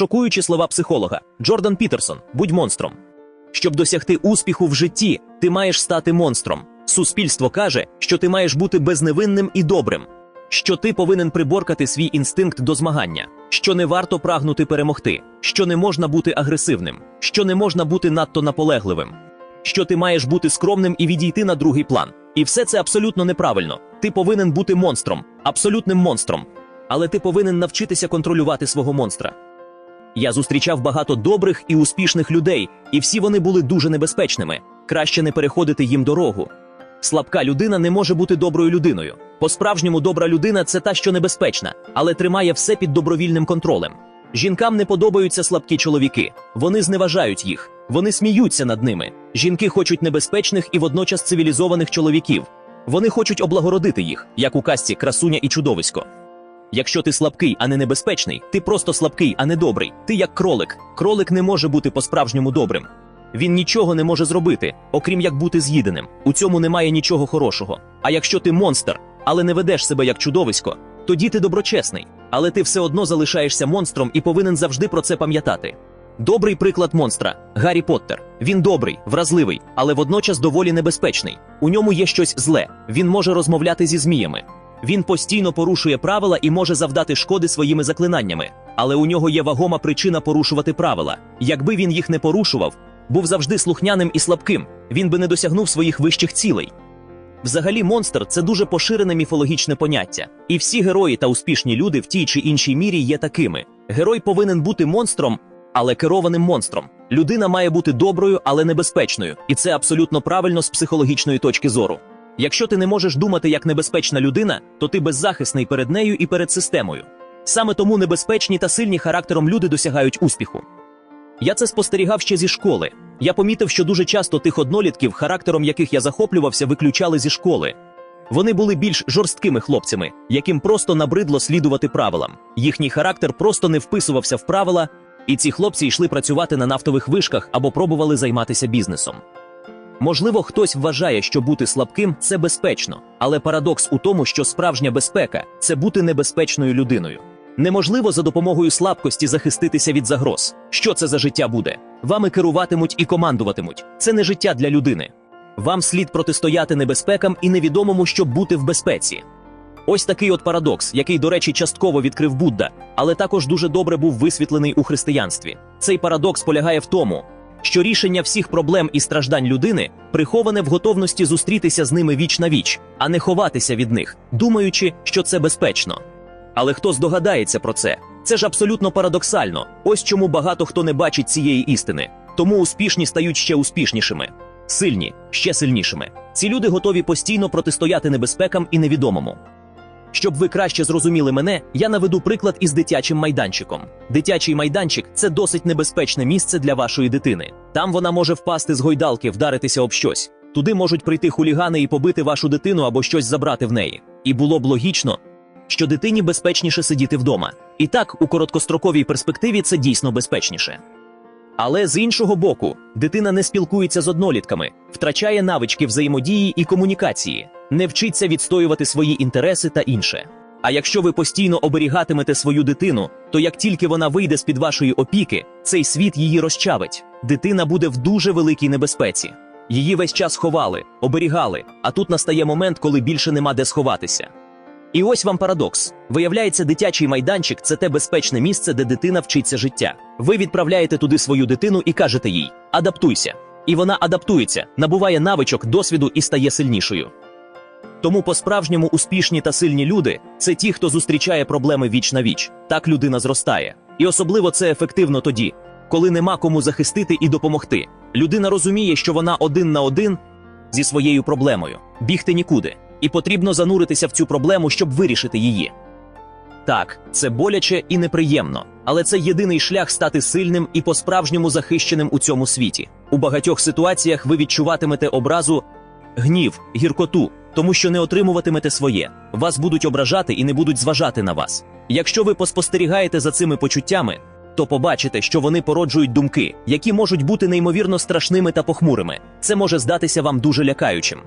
Шокуючі слова психолога Джордан Пітерсон, будь монстром. Щоб досягти успіху в житті, ти маєш стати монстром. Суспільство каже, що ти маєш бути безневинним і добрим, що ти повинен приборкати свій інстинкт до змагання, що не варто прагнути перемогти, що не можна бути агресивним, що не можна бути надто наполегливим, що ти маєш бути скромним і відійти на другий план. І все це абсолютно неправильно. Ти повинен бути монстром, абсолютним монстром. Але ти повинен навчитися контролювати свого монстра. Я зустрічав багато добрих і успішних людей, і всі вони були дуже небезпечними. Краще не переходити їм дорогу. Слабка людина не може бути доброю людиною. По-справжньому добра людина це та, що небезпечна, але тримає все під добровільним контролем. Жінкам не подобаються слабкі чоловіки, вони зневажають їх, вони сміються над ними. Жінки хочуть небезпечних і водночас цивілізованих чоловіків. Вони хочуть облагородити їх, як у казці красуня і чудовисько. Якщо ти слабкий, а не небезпечний, ти просто слабкий, а не добрий. Ти як кролик. Кролик не може бути по-справжньому добрим. Він нічого не може зробити, окрім як бути з'їденим. У цьому немає нічого хорошого. А якщо ти монстр, але не ведеш себе як чудовисько, тоді ти доброчесний, але ти все одно залишаєшся монстром і повинен завжди про це пам'ятати. Добрий приклад монстра Гаррі Поттер. Він добрий, вразливий, але водночас доволі небезпечний. У ньому є щось зле. Він може розмовляти зі зміями. Він постійно порушує правила і може завдати шкоди своїми заклинаннями. Але у нього є вагома причина порушувати правила. Якби він їх не порушував, був завжди слухняним і слабким, він би не досягнув своїх вищих цілей. Взагалі, монстр це дуже поширене міфологічне поняття, і всі герої та успішні люди в тій чи іншій мірі є такими. Герой повинен бути монстром, але керованим монстром. Людина має бути доброю, але небезпечною, і це абсолютно правильно з психологічної точки зору. Якщо ти не можеш думати як небезпечна людина, то ти беззахисний перед нею і перед системою. Саме тому небезпечні та сильні характером люди досягають успіху. Я це спостерігав ще зі школи. Я помітив, що дуже часто тих однолітків, характером яких я захоплювався, виключали зі школи. Вони були більш жорсткими хлопцями, яким просто набридло слідувати правилам. Їхній характер просто не вписувався в правила, і ці хлопці йшли працювати на нафтових вишках або пробували займатися бізнесом. Можливо, хтось вважає, що бути слабким це безпечно, але парадокс у тому, що справжня безпека це бути небезпечною людиною. Неможливо за допомогою слабкості захиститися від загроз. Що це за життя буде? Вами керуватимуть і командуватимуть. Це не життя для людини. Вам слід протистояти небезпекам і невідомому, щоб бути в безпеці. Ось такий от парадокс, який, до речі, частково відкрив Будда, але також дуже добре був висвітлений у християнстві. Цей парадокс полягає в тому, що рішення всіх проблем і страждань людини приховане в готовності зустрітися з ними віч на віч, а не ховатися від них, думаючи, що це безпечно. Але хто здогадається про це? Це ж абсолютно парадоксально. Ось чому багато хто не бачить цієї істини. Тому успішні стають ще успішнішими, сильні ще сильнішими. Ці люди готові постійно протистояти небезпекам і невідомому. Щоб ви краще зрозуміли мене, я наведу приклад із дитячим майданчиком. Дитячий майданчик це досить небезпечне місце для вашої дитини. Там вона може впасти з гойдалки, вдаритися об щось. Туди можуть прийти хулігани і побити вашу дитину або щось забрати в неї. І було б логічно, що дитині безпечніше сидіти вдома. І так, у короткостроковій перспективі це дійсно безпечніше. Але з іншого боку, дитина не спілкується з однолітками, втрачає навички взаємодії і комунікації, не вчиться відстоювати свої інтереси та інше. А якщо ви постійно оберігатимете свою дитину, то як тільки вона вийде з під вашої опіки, цей світ її розчавить. Дитина буде в дуже великій небезпеці. Її весь час ховали, оберігали, а тут настає момент, коли більше нема де сховатися. І ось вам парадокс. Виявляється, дитячий майданчик це те безпечне місце, де дитина вчиться життя. Ви відправляєте туди свою дитину і кажете їй: адаптуйся. І вона адаптується, набуває навичок, досвіду і стає сильнішою. Тому по-справжньому успішні та сильні люди це ті, хто зустрічає проблеми віч на віч. Так людина зростає. І особливо це ефективно тоді, коли нема кому захистити і допомогти. Людина розуміє, що вона один на один зі своєю проблемою, бігти нікуди, і потрібно зануритися в цю проблему, щоб вирішити її. Так, це боляче і неприємно, але це єдиний шлях стати сильним і по-справжньому захищеним у цьому світі. У багатьох ситуаціях ви відчуватимете образу, гнів, гіркоту, тому що не отримуватимете своє. Вас будуть ображати і не будуть зважати на вас. Якщо ви поспостерігаєте за цими почуттями, то побачите, що вони породжують думки, які можуть бути неймовірно страшними та похмурими. Це може здатися вам дуже лякаючим.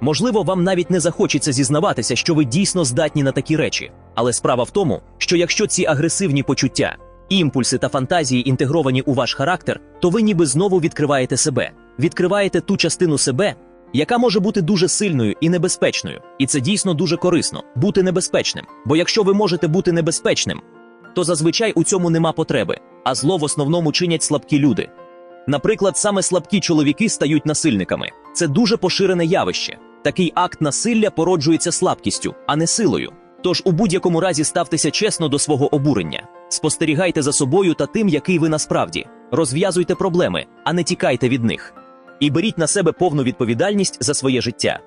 Можливо, вам навіть не захочеться зізнаватися, що ви дійсно здатні на такі речі. Але справа в тому, що якщо ці агресивні почуття імпульси та фантазії інтегровані у ваш характер, то ви ніби знову відкриваєте себе, відкриваєте ту частину себе, яка може бути дуже сильною і небезпечною. І це дійсно дуже корисно бути небезпечним. Бо якщо ви можете бути небезпечним, то зазвичай у цьому нема потреби, а зло в основному чинять слабкі люди. Наприклад, саме слабкі чоловіки стають насильниками. Це дуже поширене явище. Такий акт насилля породжується слабкістю, а не силою. Тож у будь-якому разі ставтеся чесно до свого обурення, спостерігайте за собою та тим, який ви насправді, розв'язуйте проблеми, а не тікайте від них. І беріть на себе повну відповідальність за своє життя.